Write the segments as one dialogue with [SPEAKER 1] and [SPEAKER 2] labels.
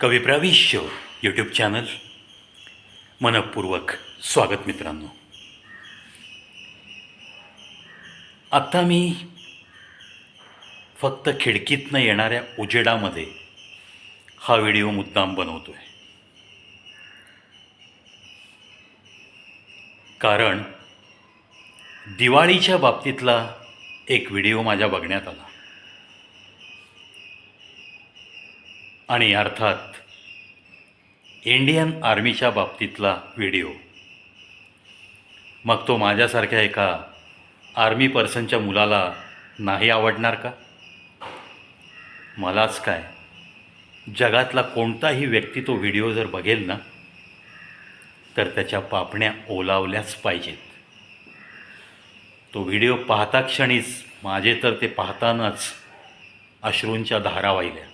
[SPEAKER 1] कवी YouTube channel मनपूर्वक स्वागत मित्रांनो. आत्ता मी फक्त खिडकीतनं येणाऱ्या उजेडामध्ये हा व्हिडिओ मुद्दाम बनवतो आहे कारण दिवाळीच्या बाबतीतला एक व्हिडिओ माझ्या बघण्यात आला. आणि अर्थात इंडियन आर्मीच्या बाबतीतला व्हिडिओ. मग तो माझ्यासारख्या एका आर्मी पर्सनच्या मुलाला नाही आवडणार का? मलाच काय? जगातला कोणताही व्यक्ती तो व्हिडिओ जर बघेल ना तर त्याच्या पापण्या ओलावल्याच पाहिजेत. तो व्हिडिओ पाहता क्षणीच माझे तर ते पाहतानाच अश्रूंच्या धारा वाहिल्या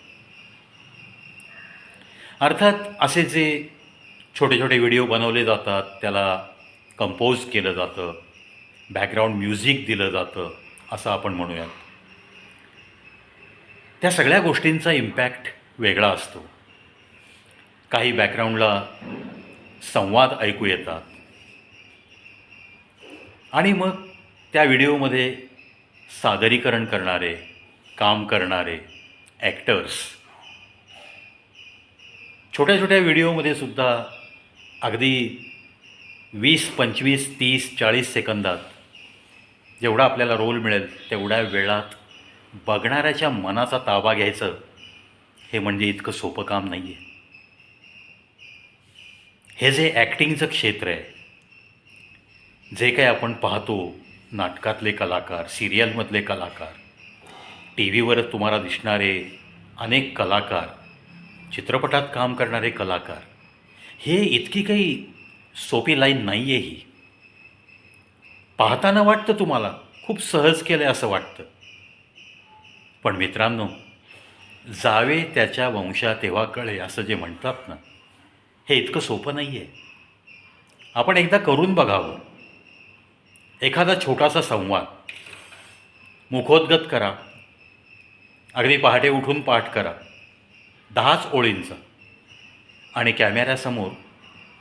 [SPEAKER 1] अर्थात असे जे छोटे छोटे व्हिडिओ बनवले जातात त्याला कंपोज केलं जातं बॅकग्राऊंड म्युझिक दिलं जातं असं आपण म्हणूयात. त्या सगळ्या गोष्टींचा इम्पॅक्ट वेगळा असतो. काही बॅकग्राऊंडला संवाद ऐकू येतात. आणि मग त्या व्हिडिओमध्ये सादरीकरण करणारे काम करणारे ॲक्टर्स छोट्या छोट्या व्हिडिओमध्ये सुद्धा अगदी वीस पंचवीस तीस चाळीस सेकंदात जेवढा आपल्याला रोल मिळेल तेवढ्या वेळात बघणाऱ्याच्या मनाचा ताबा घ्यायचं हे म्हणजे इतकं सोपं काम नाही आहे हे जे ॲक्टिंगचं क्षेत्र आहे जे काही आपण पाहतो नाटकातले कलाकार सिरियलमधले कलाकार टी व्हीवर तुम्हाला दिसणारे अनेक कलाकार चित्रपटात काम करणारे कलाकार. हे इतकी काही सोपी लाईन नाही आहे ही. पाहताना वाटतं तुम्हाला खूप सहज केलं आहे असं वाटतं. पण मित्रांनो जावे त्याच्या वंशा तेव्हा कळे असं जे म्हणतात ना हे इतकं सोपं नाही आहे आपण एकदा करून बघावं. एखादा छोटासा संवाद. मुखोद्गत करा. अगदी पहाटे उठून पाठ करा. दहाच ओळींचा. आणि कॅमेऱ्यासमोर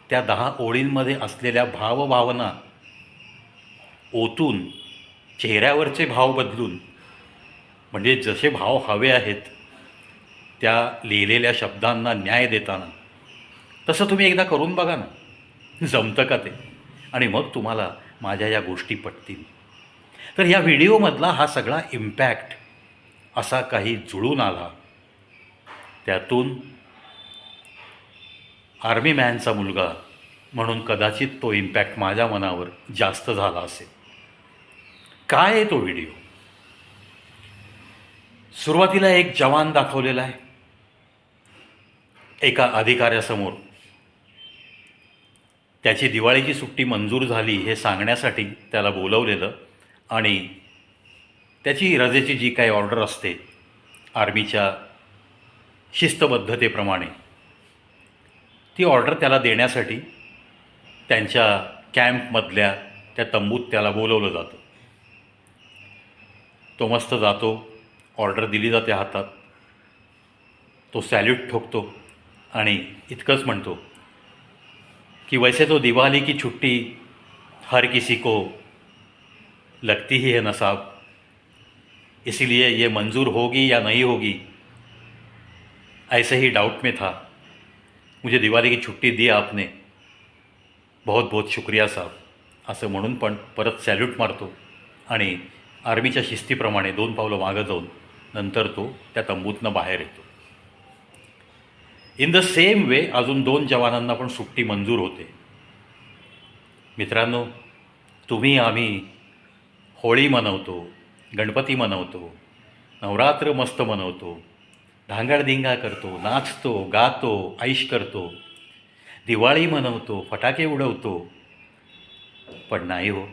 [SPEAKER 1] त्या दहा ओळींमध्ये असलेल्या भावभावना ओतून चेहऱ्यावरचे भाव बदलून म्हणजे जसे भाव हवे आहेत त्या लिहिलेल्या शब्दांना न्याय देताना. तसं तुम्ही एकदा करून बघा ना. जमतं का ते? आणि मग तुम्हाला माझ्या या गोष्टी पटतील. तर या व्हिडिओमधला हा सगळा इम्पॅक्ट असा काही जुळून आला त्यातून आर्मी मॅनचा मुलगा म्हणून कदाचित तो इम्पॅक्ट माझ्या मनावर जास्त झाला असेल. काय आहे तो व्हिडिओ? सुरुवातीला एक जवान दाखवलेला आहे. एका अधिकाऱ्यासमोर. त्याची दिवाळीची सुट्टी मंजूर झाली हे सांगण्यासाठी त्याला बोलवलेलं आणि त्याची रजेची जी काही ऑर्डर असते आर्मीच्या शिस्तबद्धतेप्रमाणे. ती ऑर्डर त्याला देण्यासाठी त्यांच्या कॅम्पमधल्या त्या तंबूत त्याला बोलवलं जातं. तो मस्त जातो ऑर्डर दिली जाते हातात. तो सॅल्यूट ठोकतो आणि इतकंच म्हणतो कि वैसे तो दिवाली की छुट्टी हर किसी को लगती ही है नसाब. इसीलिए ये मंजूर होगी या नहीं होगी? ऐसे ही डाउट में था। मुझे दिवाली की छुट्टी दी आपने। बहुत बहुत शुक्रिया साहब। असं म्हणून पण परत सॅल्यूट मारतो आणि आर्मीच्या शिस्तीप्रमाणे दोन पावलं मागं जाऊन नंतर तो त्या तंबूतनं बाहेर येतो. इन द सेम वे अजून दोन जवानांना पण सुट्टी मंजूर होते. मित्रांनो तुम्ही आम्ही होळी मनवतो गणपती मनवतो नवरात्र मस्त मनवतो धांगडधिंगा करतो नाचतो गातो ऐश करतो. दिवाळी मनवतो फटाके उडवतो. पण नाही हो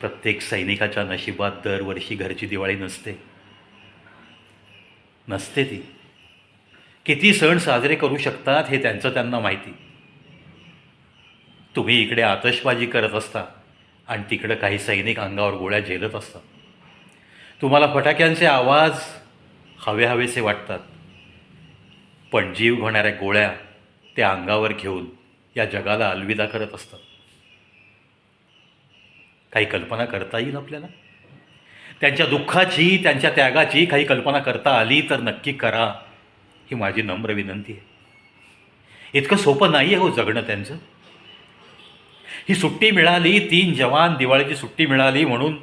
[SPEAKER 1] प्रत्येक सैनिकाच्या नशिबात दरवर्षी घरची दिवाळी नसते. नसते ती. किती सण साजरे करू शकतात हे त्यांचं त्यांना माहिती. तुम्ही इकडे आतषबाजी करत असता आणि तिकडं काही सैनिक अंगावर गोळ्या झेलत असतात तुम्हाला फटाक्यांचे आवाज हवे हवेसे वाटतात. पण जीव घेणाऱ्या गोळ्या त्या अंगावर घेऊन या जगाला अलविदा करत असतात. काही कल्पना करता येईल आपल्याला? त्यांच्या दुःखाची त्यांच्या त्यागाची काही कल्पना करता आली तर नक्की करा ही माझी नम्र विनंती आहे. इतकं सोपं नाही आहे हो जगणं त्यांचं. ही सुट्टी मिळाली तीन जवान दिवाळीची सुट्टी मिळाली म्हणून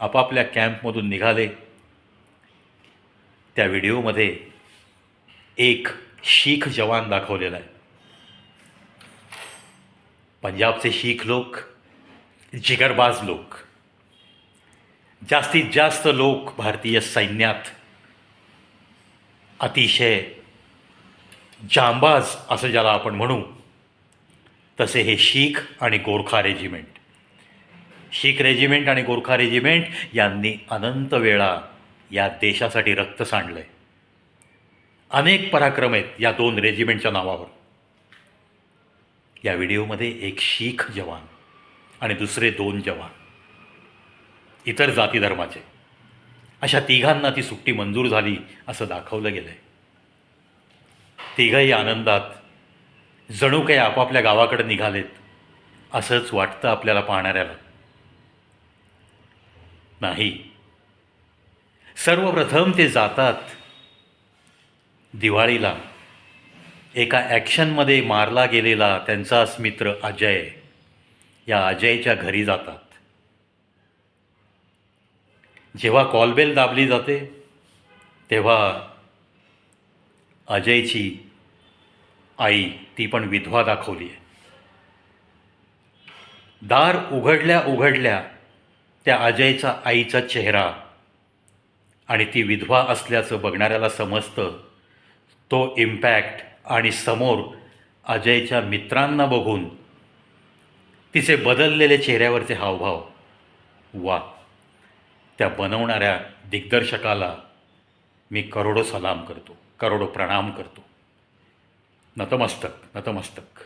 [SPEAKER 1] आपापल्या कॅम्पमधून निघाले. त्या व्हिडिओमध्ये एक शीख जवान दाखवलेला आहे. पंजाबचे शीख लोक जिगरबाज लोक जास्तीत जास्त लोक भारतीय सैन्यात अतिशय जांबाज असं ज्याला आपण म्हणू तसे हे शीख आणि गोरखा रेजिमेंट. शीख रेजिमेंट आणि गोरखा रेजिमेंट यांनी अनंत वेळा या देशासाठी रक्त सांडलं आहे अनेक पराक्रम आहेत या दोन रेजिमेंटच्या नावावर. या व्हिडिओमध्ये एक शीख जवान आणि दुसरे दोन जवान. इतर जाती धर्माचे. अशा तिघांना ती सुट्टी मंजूर झाली असं दाखवलं गेलं आहे तिघही आनंदात जणू काही आपापल्या गावाकडे निघालेत असंच वाटतं आपल्याला पाहणाऱ्याला. नाही सर्वप्रथम ते जातात दिवाळीला. एका ॲक्शनमध्ये मारला गेलेला त्यांचाच मित्र अजय. या अजयच्या घरी जातात. जेव्हा कॉलबेल दाबली जाते तेव्हा अजयची आई ती पण विधवा दाखवली आहे. दार उघडल्या उघडल्या त्या अजयचा आईचा चेहरा आणि ती विधवा असल्याचं बघणाऱ्याला समजतं. तो इम्पॅक्ट आणि समोर अजयच्या मित्रांना बघून तिचे बदललेले चेहऱ्यावरचे हावभाव वा त्या बनवणाऱ्या दिग्दर्शकाला मी करोडो सलाम करतो करोडो प्रणाम करतो. नतमस्तक नतमस्तक.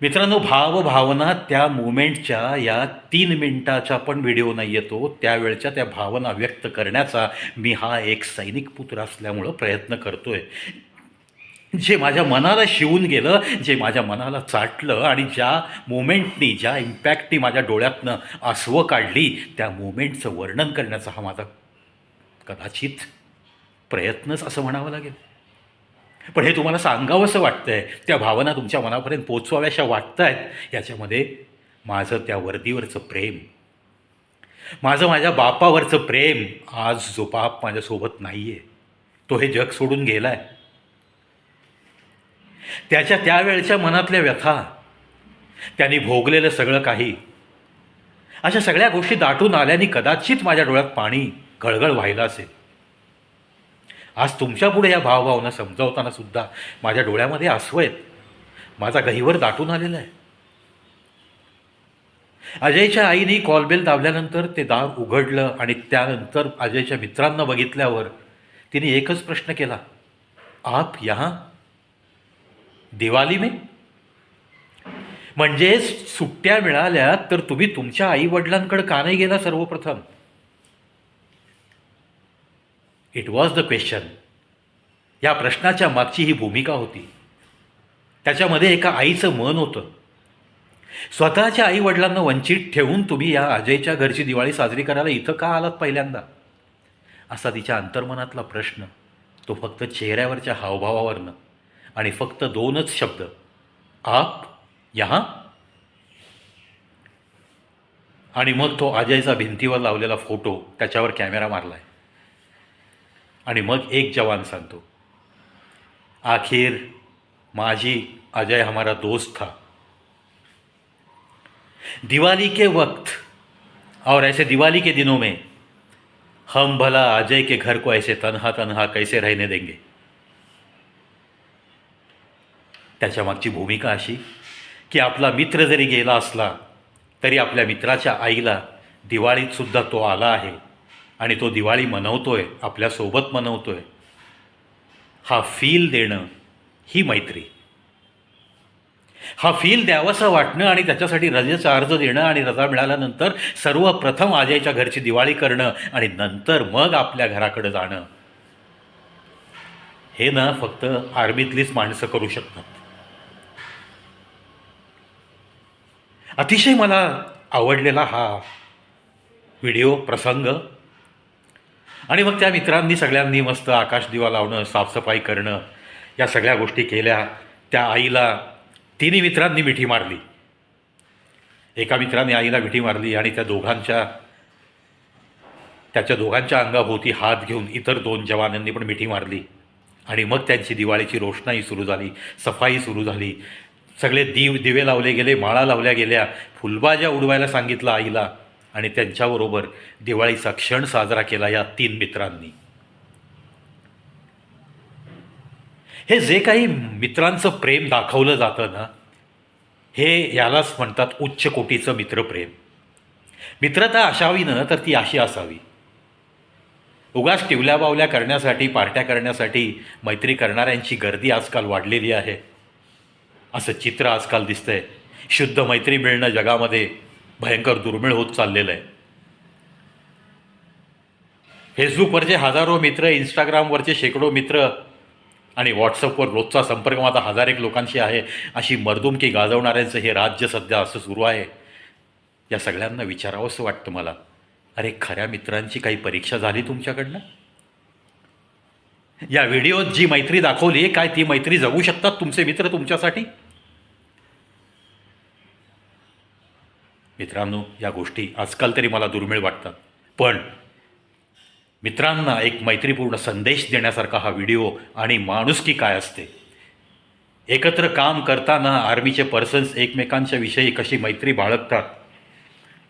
[SPEAKER 1] मित्रांनो भावभावना त्या मुवमेंटच्या या तीन मिनटाच्या पण व्हिडिओ नाही येतो त्यावेळच्या त्या भावना व्यक्त करण्याचा मी हा एक सैनिक पुत्र असल्यामुळं प्रयत्न करतो आहे जे माझ्या मनाला शिवून गेलं जे माझ्या मनाला चाटलं आणि ज्या मोमेंटनी ज्या इम्पॅक्टनी माझ्या डोळ्यातनं आसवं काढली त्या मोमेंटचं वर्णन करण्याचा हा माझा कदाचित प्रयत्नच असं म्हणावं लागेल. पण हे तुम्हाला सांगावंसं वाटतंय. त्या भावना तुमच्या मनापर्यंत पोचवाव्याशा वाटत आहेत याच्यामध्ये माझं त्या वर्दीवरचं प्रेम. माझं माझ्या बापावरचं प्रेम आज जो बाप माझ्यासोबत नाही आहे तो हे जग सोडून गेला आहे त्याच्या त्यावेळच्या मनातल्या व्यथा त्यांनी भोगलेलं सगळं काही अशा सगळ्या गोष्टी दाटून आल्याने कदाचित माझ्या डोळ्यात पाणी गळगळ व्हायला असेल. आज तुमच्यापुढे या भावभावना समजावताना सुद्धा माझ्या डोळ्यामध्ये आसू आहेत. माझा गहीवर दाटून आलेला आहे. अजयच्या आईने कॉलबेल दाबल्यानंतर ते दार उघडलं आणि त्यानंतर अजयच्या मित्रांना बघितल्यावर तिने एकच प्रश्न केला. आप यहाँ? दिवाळी में? म्हणजे सुट्ट्या मिळाल्या तर तुम्ही तुमच्या आई वडिलांकडे का नाही गेला सर्वप्रथम? इट वॉज द क्वेश्चन या प्रश्नाच्या मागची ही भूमिका होती. त्याच्यामध्ये एका आईचं मन होतं. स्वतःच्या आई वडिलांना वंचित ठेवून तुम्ही या अजयच्या घरची दिवाळी साजरी करायला इथं का आलात पहिल्यांदा? असा तिच्या अंतर्मनातला प्रश्न. तो फक्त चेहऱ्यावरच्या हावभावावरनं आणि फक्त दोनच शब्द. आप यहा. आणि मग तो अजयचा भिंतीवर लावलेला फोटो त्याच्यावर कॅमेरा मारला आहे आणि मग एक जवान सांगतो आखिर माझी अजय हमारा दोस्त था. दिवाली के वक्त और ऐसे दिवाली के दिनों में हम भला अजय के घर को ऐसे तन्हा तन्हा कैसे रहने देंगे? त्याच्या मागची भूमिका अशी की आपला मित्र जरी गेला असला तरी आपल्या मित्राच्या आईला दिवाळीत सुद्धा तो आला आहे. आणि तो दिवाळी मनवतोय आपल्यासोबत मनवतोय. हा फील देणं ही मैत्री. हा फील द्यावासा वाटणं आणि त्याच्यासाठी रजेचा अर्ज देणं आणि रजा मिळाल्यानंतर सर्वप्रथम आजयच्या घरची दिवाळी करणं आणि नंतर मग आपल्या घराकडे जाणं. हे ना फक्त आर्मीतलीच माणसं करू शकतात. अतिशय मला आवडलेला हा व्हिडिओ प्रसंग आणि मग त्या मित्रांनी सगळ्यांनी मस्त आकाश दिवा लावणं साफसफाई करणं या सगळ्या गोष्टी केल्या. त्या आईला तिन्ही मित्रांनी मिठी मारली. एका मित्राने आईला मिठी मारली आणि त्या दोघांच्या त्याच्या दोघांच्या अंगाभोवती हात घेऊन इतर दोन जवानांनी पण मिठी मारली. आणि मग त्यांची दिवाळीची रोषणाई सुरू झाली सफाई सुरू झाली. सगळे दिव दिवे लावले गेले माळा लावल्या गेल्या. फुलबाज्या उडवायला सांगितलं आईला. आणि त्यांच्याबरोबर दिवाळीचा क्षण साजरा केला या तीन मित्रांनी. हे जे काही मित्रांचं प्रेम दाखवलं जातं ना हे यालाच म्हणतात उच्च कोटीचं मित्रप्रेम मित्रता असावी ना तर ती अशी असावी. उगाच टिवल्या बावल्या करण्यासाठी पार्ट्या करण्यासाठी मैत्री करणाऱ्यांची गर्दी आजकाल वाढलेली आहे. असं चित्र आजकाल दिसतंय. शुद्ध मैत्री मिळणं जगामध्ये भयंकर दुर्मिळ होत चाललेलं आहे. फेसबुकवरचे हजारो मित्र इंस्टाग्रामवरचे शेकडो मित्र आणि व्हॉट्सअपवर रोजचा संपर्क माझा हजार एक लोकांशी आहे. अशी मर्दुमकी गाजवणाऱ्यांचं हे राज्य सध्या असं सुरू आहे. या सगळ्यांना विचारावंसं वाटतं मला. अरे खऱ्या मित्रांची काही परीक्षा झाली तुमच्याकडनं? या व्हिडिओत जी मैत्री दाखवली काय ती मैत्री जगू शकतात तुमचे मित्र तुमच्यासाठी? मित्रांनो या गोष्टी आजकाल तरी मला दुर्मिळ वाटतात. पण मित्रांना एक मैत्रीपूर्ण संदेश देण्यासारखा हा व्हिडिओ आणि माणुसकी काय असते? एकत्र काम करताना आर्मीचे पर्सन्स एकमेकांच्या विषयी कशी मैत्री बाळगतात?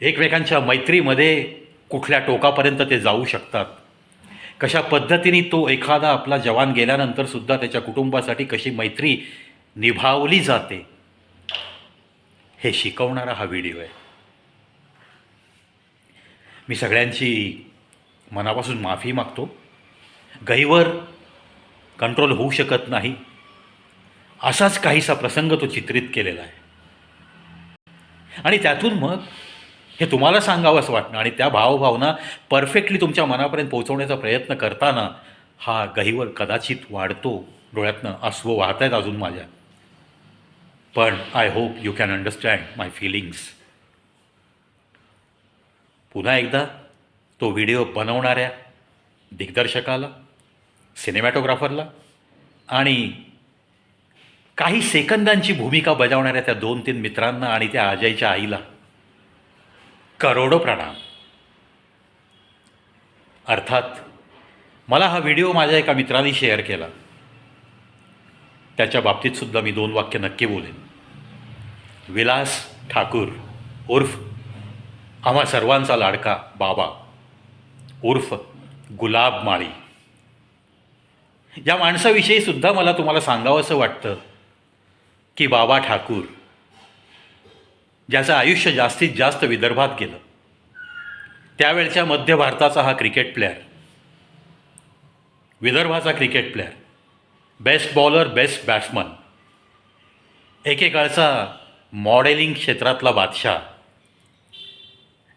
[SPEAKER 1] एकमेकांच्या मैत्रीमध्ये कुठल्या टोकापर्यंत ते जाऊ शकतात? कशा पद्धतीने तो एखादा आपला जवान गेल्यानंतर सुद्धा त्याच्या कुटुंबासाठी कशी मैत्री निभावली जाते? हे शिकवणारा हा व्हिडिओ आहे. मी सगळ्यांची मनापासून माफी मागतो. गहीवर कंट्रोल होऊ शकत नाही. असाच काहीसा प्रसंग तो चित्रित केलेला आहे. आणि त्यातून मग हे तुम्हाला सांगावं असं वाटणं आणि त्या भावभावना परफेक्टली तुमच्या मनापर्यंत पोहोचवण्याचा प्रयत्न करताना हा गहीवर कदाचित वाढतो. डोळ्यातनं अश्व वाहत आहेत अजून माझ्या. पण I hope you can understand my feelings पुन्हा एकदा तो व्हिडिओ बनवणाऱ्या दिग्दर्शकाला सिनेमॅटोग्राफरला आणि काही सेकंदांची भूमिका बजावणाऱ्या त्या दोन तीन मित्रांना आणि त्या अजयच्या आईला करोडो प्रणाम. अर्थात मला हा व्हिडिओ माझ्या एका मित्राने शेअर केला. त्याच्या बाबतीतसुद्धा मी दोन वाक्य नक्की बोलेन. विलास ठाकूर उर्फ आम्हा सर्वांचा लाडका बाबा उर्फ गुलाब माळी. या माणसाविषयी सुद्धा मला तुम्हाला सांगावंसं वाटतं की बाबा ठाकूर ज्याचं आयुष्य जास्तीत जास्त विदर्भात गेलं त्यावेळच्या मध्य भारताचा हा क्रिकेट प्लेअर विदर्भाचा cricket player best bowler best batsman एकेकाळचा modelling क्षेत्रातला बादशाह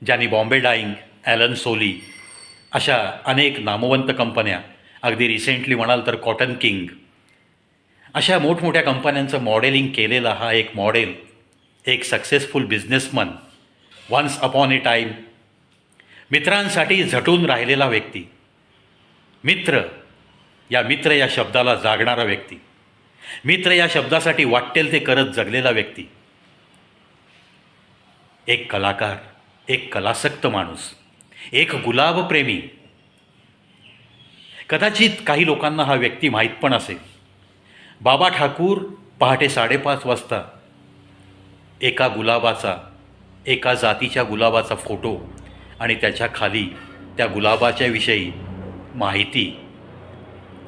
[SPEAKER 1] ज्यांनी बॉम्बे डाईंग ॲलन सोली अशा अनेक नामवंत कंपन्या अगदी रिसेंटली म्हणाल तर कॉटन किंग अशा मोठमोठ्या कंपन्यांचं मॉडेलिंग केलेला हा एक मॉडेल एक successful businessman once upon a time मित्रांसाठी झटून राहिलेला व्यक्ती मित्र या मित्र या शब्दाला जागणारा व्यक्ती मित्र या शब्दासाठी वाटेल ते करत जगलेला व्यक्ती एक कलाकार एक कलासक्त माणूस एक गुलाबप्रेमी. कदाचित काही लोकांना हा व्यक्ती माहीत पण असेल. बाबा ठाकूर पहाटे साडेपाच वाजता एका गुलाबाचा एका जातीच्या गुलाबाचा फोटो आणि त्याच्याखाली त्या गुलाबाच्या विषयी माहिती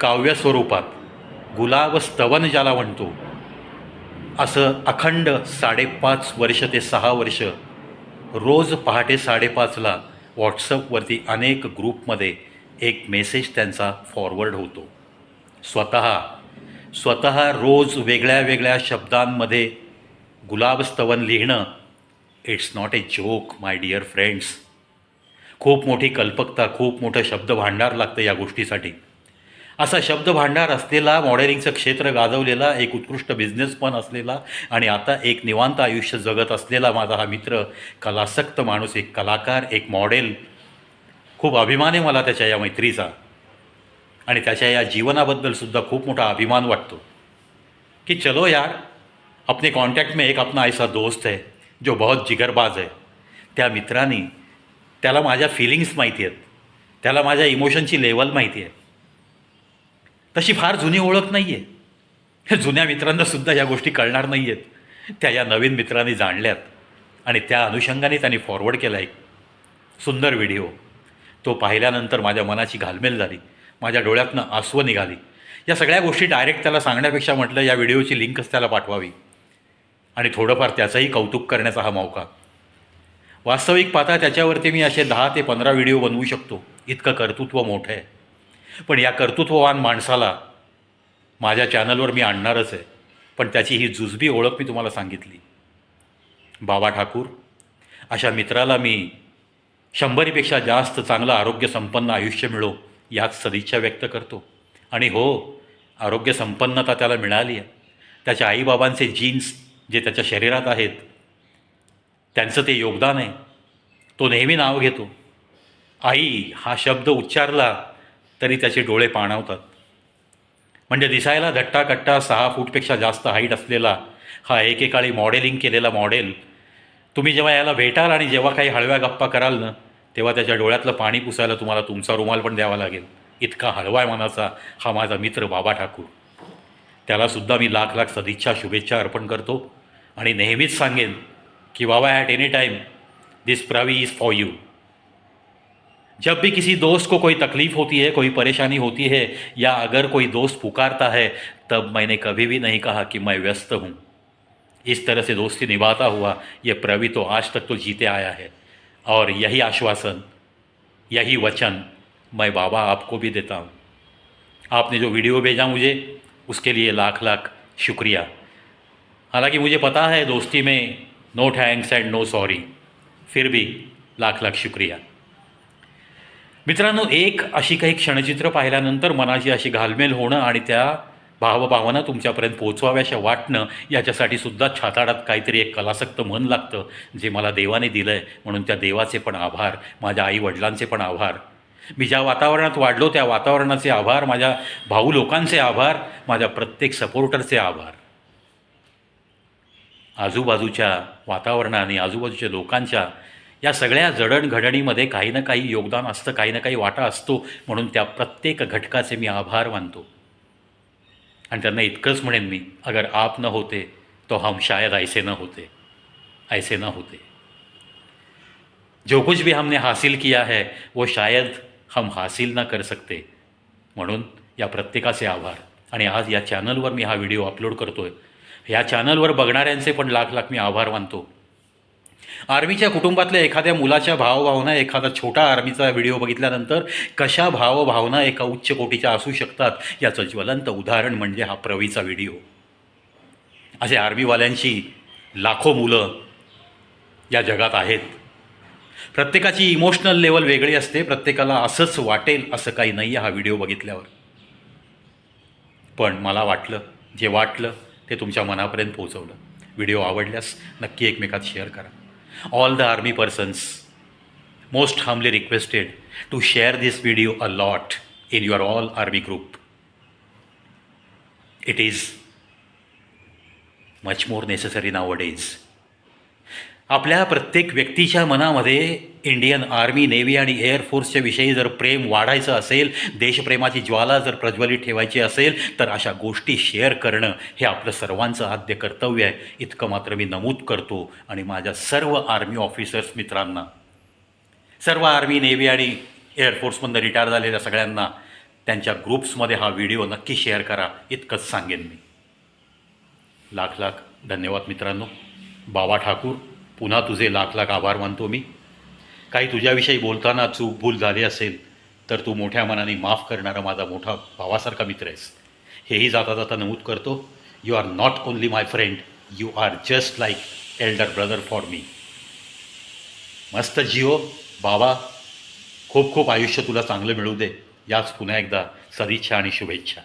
[SPEAKER 1] काव्य स्वरूपात गुलाब स्तवन ज्याला म्हणतो असं अखंड साडेपाच वर्ष ते सहा वर्ष रोज पहाटे साडेपाचला व्हॉट्सअपवरती अनेक ग्रुपमध्ये एक मेसेज त्यांचा फॉरवर्ड होतो. स्वतः स्वतः रोज वेगळ्या वेगळ्या शब्दांमध्ये गुलाबस्तवन लिहिणं it's not a joke my dear friends खूप मोठी कल्पकता खूप मोठं शब्द भांडार लागतं या गोष्टीसाठी. असा शब्द भांडार असलेला मॉडेलिंगचं क्षेत्र गाजवलेला एक उत्कृष्ट बिझनेस पण असलेला आणि आता एक निवांत आयुष्य जगत असलेला माझा हा मित्र कलासक्त माणूस एक कलाकार एक मॉडेल. खूप अभिमान आहे मला त्याच्या या मैत्रीचा. आणि त्याच्या या जीवनाबद्दल सुद्धा खूप मोठा अभिमान वाटतो. कि चलो यार अपने कांटेक्ट में एक अपना ऐसा दोस्त है जो बहुत जिगरबाज है. त्या मित्रांनी त्याला माझ्या फिलिंग्स माहिती आहेत. त्याला माझ्या इमोशनची लेवल माहिती आहे. तशी फार जुनी ओळख नाही आहे जुन्या मित्रांनासुद्धा या गोष्टी कळणार नाही आहेत त्या या नवीन मित्रांनी जाणल्यात आणि त्या अनुषंगाने त्यांनी फॉरवर्ड केला एक सुंदर व्हिडिओ तो पाहिल्यानंतर माझ्या मनाची घालमेल झाली. माझ्या डोळ्यातनं आसवं निघाली. या सगळ्या गोष्टी डायरेक्ट त्याला सांगण्यापेक्षा म्हटलं या व्हिडिओची लिंकच त्याला पाठवावी. आणि थोडंफार त्याचंही कौतुक करण्याचा हा मौका. वास्तविक पाहता त्याच्यावरती मी असे दहा ते पंधरा व्हिडिओ बनवू शकतो. इतकं कर्तृत्व मोठं आहे. पण या कर्तृत्ववान माणसाला माझ्या चॅनलवर मी आणणारच आहे. पण त्याची ही जुजबी ओळख मी तुम्हाला सांगितली. बाबा ठाकूर अशा मित्राला मी शंभरीपेक्षा जास्त चांगलं आरोग्यसंपन्न आयुष्य मिळो याच सदिच्छा व्यक्त करतो. आणि हो आरोग्यसंपन्नता त्याला मिळाली आहे. त्याच्या आईबाबांचे जीन्स जे त्याच्या शरीरात आहेत त्यांचं ते योगदान आहे. तो नेहमी नाव घेतो. आई हा शब्द उच्चारला तरी त्याचे डोळे पाणावतात. म्हणजे दिसायला धट्टाकट्टा सहा फूटपेक्षा जास्त हाईट असलेला हा एकेकाळी मॉडेलिंग केलेला मॉडेल तुम्ही जेव्हा याला भेटाल आणि जेव्हा काही हळव्या गप्पा कराल ना तेव्हा त्याच्या डोळ्यातलं पाणी पुसायला तुम्हाला तुमचा रुमाल पण द्यावा लागेल. इतका हळवा आहे मनाचा हा माझा मित्र बाबा ठाकूर. त्यालासुद्धा मी लाख लाख सदिच्छा शुभेच्छा अर्पण करतो आणि नेहमीच सांगेन की बाबा at any time this Pravi is for you जब भी किसी दोस्त को कोई तकलीफ़ होती है, कोई परेशानी होती है, या अगर कोई दोस्त पुकारता है, तब मैंने कभी भी नहीं कहा कि मैं व्यस्त हूँ। इस तरह से दोस्ती निभाता हुआ ये प्रवी तो आज तक तो जीते आया है। और यही आश्वासन, यही वचन मैं बाबा आपको भी देता हूँ। आपने जो वीडियो भेजा मुझे, उसके लिए लाख लाख शुक्रिया। हालाँकि मुझे पता है दोस्ती में no thanks and no sorry फिर भी लाख लाख शुक्रिया। मित्रांनो एक अशी काही क्षणचित्र पाहिल्यानंतर मनाची अशी घालमेल होणं आणि त्या भावभावना तुमच्यापर्यंत पोचवाव्याशा वाटणं याच्यासाठी सुद्धा छाताडात काहीतरी एक कलासक्त मन लागतं जे मला देवाने दिलं आहे म्हणून त्या देवाचे पण आभार माझ्या आई वडिलांचे पण आभार. मी ज्या वातावरणात वाढलो त्या वातावरणाचे आभार माझ्या भाऊ लोकांचे आभार माझ्या प्रत्येक सपोर्टरचे आभार. आजूबाजूच्या वातावरणाने आजूबाजूच्या लोकांच्या या सगळ्या जडणघडणीमध्ये काही ना काही योगदान असतं काही ना काही वाटा असतो म्हणून त्या प्रत्येक घटकाचे मी आभार मानतो. आणि त्यांना इतकंच म्हणेन मी अगर आप न होते तो हम शायद ऐसे न होते ऐसे न होते. जो कुछ भी हमने हासिल किया है वो शायद हम हासिल ना कर सकते. म्हणून या प्रत्येकाचे आभार. आणि आज या चॅनलवर मी हा व्हिडिओ अपलोड करतो आहे या चॅनलवर बघणाऱ्यांचे पण लाख लाख मी आभार मानतो. आर्मीच्या कुटुंबातल्या एखाद्या मुलाच्या भावभावना एखादा छोटा आर्मीचा व्हिडिओ बघितल्यानंतर कशा भावभावना एका उच्च कोटीच्या असू शकतात याचं ज्वलंत उदाहरण म्हणजे हा प्रवीचा व्हिडिओ. असे आर्मीवाल्यांची लाखो मुलं या जगात आहेत. प्रत्येकाची इमोशनल लेवल वेगळी असते प्रत्येकाला असंच वाटेल असं काही नाही आहे हा व्हिडिओ बघितल्यावर. पण मला वाटलं जे वाटलं ते तुमच्या मनापर्यंत पोहोचवलं. व्हिडिओ आवडल्यास नक्की एकमेकात शेअर करा. all the army persons most humbly requested to share this video a lot in your all army group it is much more necessary nowadays आपल्या प्रत्येक व्यक्तीच्या मनामध्ये इंडियन आर्मी नेव्ही आणि एअरफोर्सच्या विषयी जर प्रेम वाढायचं असेल देशप्रेमाची ज्वाला जर प्रज्वलित ठेवायची असेल तर अशा गोष्टी शेअर करणं हे आपलं सर्वांचं आद्य कर्तव्य आहे. इतकं मात्र मी नमूद करतो आणि माझ्या सर्व आर्मी ऑफिसर्स मित्रांना सर्व आर्मी नेव्ही आणि एअरफोर्समधनं रिटायर झालेल्या सगळ्यांना त्यांच्या ग्रुप्समध्ये हा व्हिडिओ नक्की शेअर करा. इतकंच सांगेन मी. लाख लाख धन्यवाद मित्रांनो. बाबा ठाकूर पुन्हा तुझे लाख लाख आभार मानतो मी. काही तुझ्याविषयी बोलताना चूक भूल झाली असेल तर तू मोठ्या मनाने माफ करणारा माझा मोठा भावासारखा मित्र आहेस. हेही जाता जाता नमूद करतो you are not only my friend you are just like elder brother for me मस्त जिओ बाबा खूप खूप आयुष्य तुला चांगलं मिळू दे. याच पुन्हा एकदा सदिच्छा आणि शुभेच्छा.